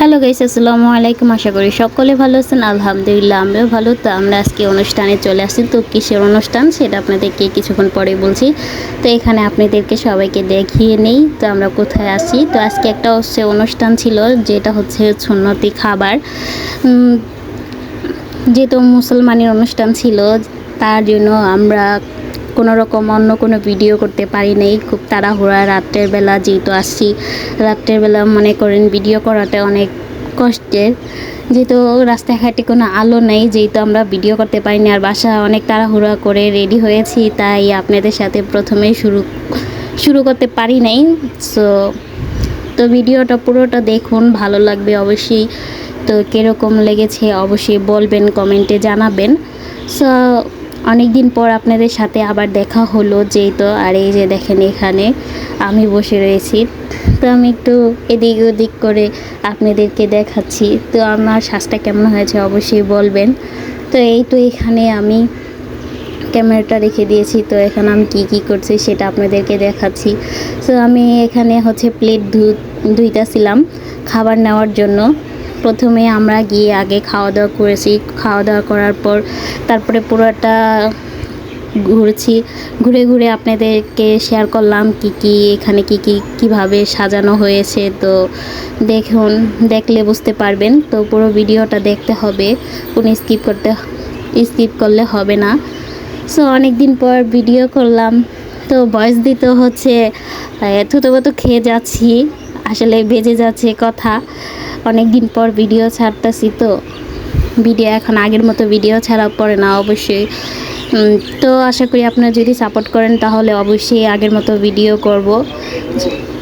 Hello guys, আসসালামু আলাইকুম। আশা করি সকলে ভালো আছেন। আলহামদুলিল্লাহ, আমরাও ভালো। তো আমরা আজকে অনুষ্ঠানে চলে আসছি। তো কিসের অনুষ্ঠান? সেটা আপনাদেরকে কিছুক্ষণ পরে বলছি। তো এখানে আপনাদেরকে সবাইকে দেখিয়ে নেই তো আমরা কোথায় আসি তো আজকে একটা হচ্ছে অনুষ্ঠান ছিল, যেটা হচ্ছে সুন্নতি খাবার। যেহেতু মুসলমানের অনুষ্ঠান ছিল, তার জন্য আমরা কোনো রকম অন্য কোনো ভিডিও করতে পারি নাই। খুব তাড়াহুড়া। রাত্রের বেলা যেহেতু আসছি, রাত্রের বেলা মনে করেন ভিডিও করাটা অনেক কষ্টের। যেহেতু রাস্তাঘাটে কোনো আলো নেই, যেহেতু আমরা ভিডিও করতে পারিনি আর বাসা অনেক তাড়াহুড়া করে রেডি হয়েছি, তাই আপনাদের সাথে প্রথমেই শুরু শুরু করতে পারি নাই। সো তো ভিডিওটা পুরোটা দেখুন, ভালো লাগবে অবশ্যই। তো কীরকম লেগেছে অবশ্যই বলবেন, কমেন্টে জানাবেন। সো অনেক দিন পর আপনাদের সাথে আবার দেখা হলো যেই তো, আর এই যে দেখেন এখানে আমি বসে রয়েছি। তো আমি একটু এদিক ওদিক করে আপনাদেরকে দেখাচ্ছি। তো আমার শ্বাসটা কেমন হয়েছে অবশ্যই বলবেন। তো এই তো এখানে আমি ক্যামেরাটা রেখে দিয়েছি। তো এখানে আমি কী কী করছি সেটা আপনাদেরকে দেখাচ্ছি। তো আমি এখানে হচ্ছে প্লেট ধু, ধুইতেছিলাম খাবার নেওয়ার জন্য। প্রথমে আমরা গিয়ে আগে খাওয়া দাওয়া করেছি। খাওয়া দাওয়া করার পর তারপরে পুরোটা ঘুরছি। ঘুরে ঘুরে আপনাদেরকে শেয়ার করলাম কি কি এখানে কি কি, কীভাবে সাজানো হয়েছে। তো দেখুন, দেখলে বুঝতে পারবেন। তো পুরো ভিডিওটা দেখতে হবে। কোনো স্কিপ করতে স্কিপ করলে হবে না। সো অনেক দিন পর ভিডিও করলাম। তো ভয়েস দিতে হচ্ছে। থুতো তো খেয়ে যাচ্ছি। আসলে বেজে যাচ্ছে কথা। অনেক দিন পর ভিডিও ছাড়তেছি তো। ভিডিও এখন আগের মতো ভিডিও ছাড়া পড়ে না অবশ্যই। তো আশা করি আপনারা যদি সাপোর্ট করেন তাহলে অবশ্যই আগের মতো ভিডিও করব।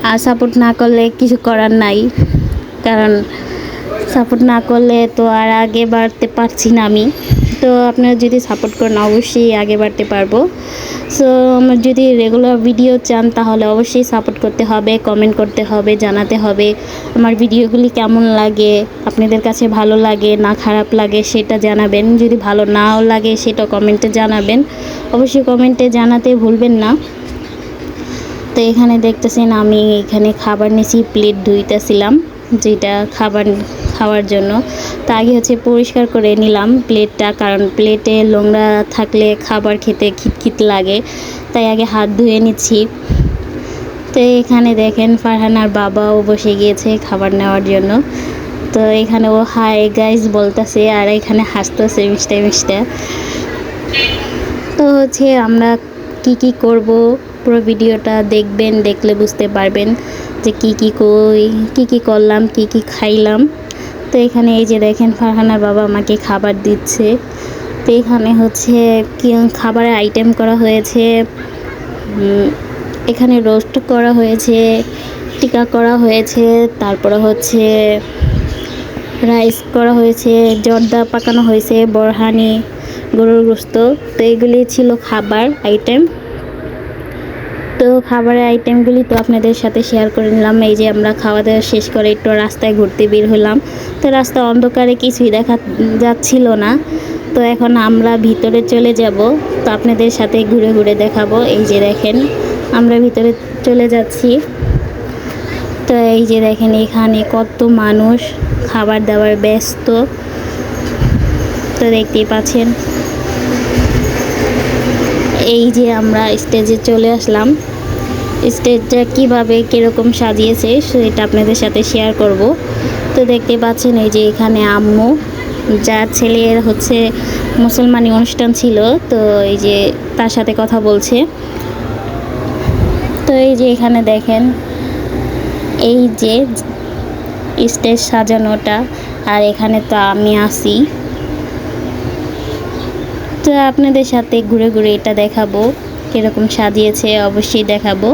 আর সাপোর্ট না করলে কিছু করার নাই। কারণ সাপোর্ট না করলে তো আর আগে বাড়তে পারছি না আমি। তো আপনারা যদি সাপোর্ট করেন, অবশ্যই আগে বাড়তে পারব। সো আমার যদি রেগুলার ভিডিও চান, তাহলে অবশ্যই সাপোর্ট করতে হবে কমেন্ট করতে হবে, জানাতে হবে আমার ভিডিওগুলি কেমন লাগে, আপনাদের কাছে ভালো লাগে, না খারাপ লাগে, সেটা জানাবেন। যদি ভালো নাও লাগে, সেটা কমেন্টে জানাবেন। অবশ্যই কমেন্টে জানাতে ভুলবেন না। তো এখানে দেখতেছেন, আমি এখানে খাবার নিয়েছি প্লেট ধুইতেছিলাম যেটা খাবার, খাওয়ার জন্য। তো আগে হচ্ছে পরিষ্কার করে নিলাম প্লেটটা কারণ প্লেটে নোংরা থাকলে খাবার খেতে খিটখিট লাগে, তাই আগে হাত ধুয়ে নিচ্ছি। তো এখানে দেখেন ফারহানার বাবাও বসে গিয়েছে খাবার নেওয়ার জন্য। তো এখানে ও হাই গাইস বলতেছে আর এখানে হাসতেছে মিষ্টা মিষ্টা। তো হচ্ছে আমরা কি কি করব, পুরো ভিডিওটা দেখবেন, দেখলে বুঝতে পারবেন যে কি কি কই, কি কি করলাম, কি কি খাইলাম। তো এখানে এই যে দেখেন, ফারহানার বাবা আমাকে খাবার দিচ্ছে। তো এখানে হচ্ছে খাবারের আইটেম করা হয়েছে এখানে রোস্ট করা হয়েছে, টিকা করা হয়েছে, তারপরে হচ্ছে রাইস করা হয়েছে, জর্দা পাকানো হয়েছে, বরহানি, গরুর গোস্ত। তো এগুলি ছিল খাবার আইটেম তো খাবারের আইটেমগুলি তো আপনাদের সাথে শেয়ার করে নিলাম। এই যে আমরা খাওয়া দাওয়া শেষ করে একটু রাস্তায় ঘুরতে বের হলাম। তো রাস্তা অন্ধকারে কিছুই দেখা যাচ্ছিল না। তো এখন আমরা ভিতরে চলে যাব। তো আপনাদের সাথে ঘুরে ঘুরে দেখাবো। এই যে দেখেন, আমরা ভিতরে চলে যাচ্ছি। তো এই যে দেখেন, এখানে কত মানুষ খাবার দাবার ব্যস্ত। তো দেখতেই পাচ্ছেন। এই যে আমরা স্টেজে চলে আসলাম। স্টেজটা কীভাবে, কীরকম সাজিয়েছে, সেটা আপনাদের সাথে শেয়ার করব। তো দেখতে পাচ্ছেন এই যে এখানে আম্মু যার ছেলের হচ্ছে মুসলমানি অনুষ্ঠান ছিল, তো এই যে তার সাথে কথা বলছে। তো এই যে এখানে দেখেন, এই যে স্টেজ সাজানোটা, আর এখানে তো আমি আসি তো আপনাদের সাথে ঘুরে ঘুরে এটা দেখাবো, কীরকম সাজিয়েছে অবশ্যই দেখাবো।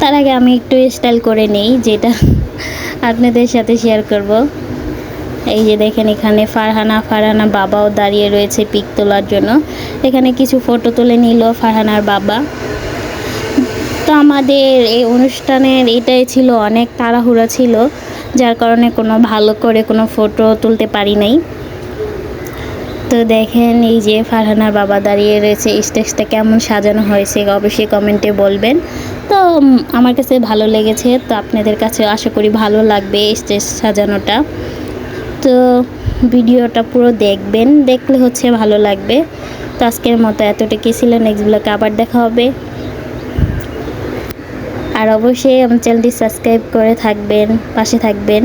তার আগে আমি একটু স্টাইল করে নেই, যেটা আপনাদের সাথে শেয়ার করব। এই যে দেখেন এখানে ফারহানা ফারহানা বাবাও দাঁড়িয়ে রয়েছে পিক তোলার জন্য। এখানে কিছু ফটো তুলে নিল ফারহানার বাবা। তো আমাদের এই অনুষ্ঠানের এটাই ছিল, অনেক তাড়াহুড়া ছিল, যার কারণে কোনো ভালো করে কোনো ফটো তুলতে পারি নাই। তো দেখেন, এই যে ফারহানার বাবা দাঁড়িয়ে রয়েছে, স্টেজটা কেমন সাজানো হয়েছে, অবশ্যই কমেন্টে বলবেন। তো আমার কাছে ভালো লেগেছে, তো আপনাদের কাছে আশা করি ভালো লাগবে স্টেজ সাজানোটা। তো, ভিডিওটা পুরো দেখবেন, দেখলে হচ্ছে ভালো লাগবে। তো আজকের মতো এতটুকুই ছিল নেক্সট ব্লগে আবার দেখা হবে। আর অবশ্যই আমার চ্যানেলটি সাবস্ক্রাইব করে থাকবেন, পাশে থাকবেন।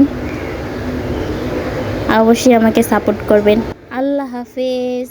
অবশ্যই আমাকে সাপোর্ট করবেন। হাফেজ